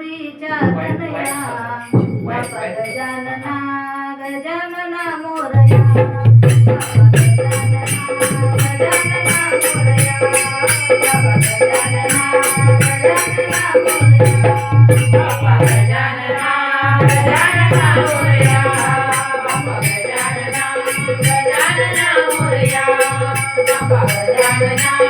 गौरीच्या Tanaya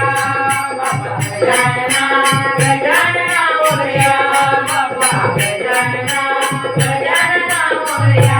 Gajanana Gajanana Morya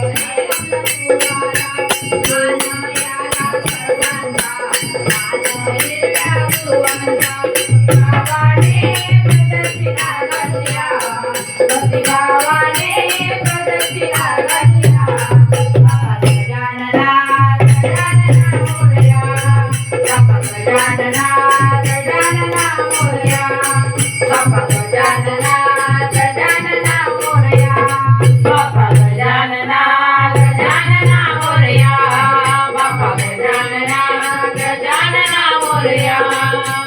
Morya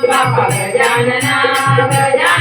Baba Gajanana Gajanana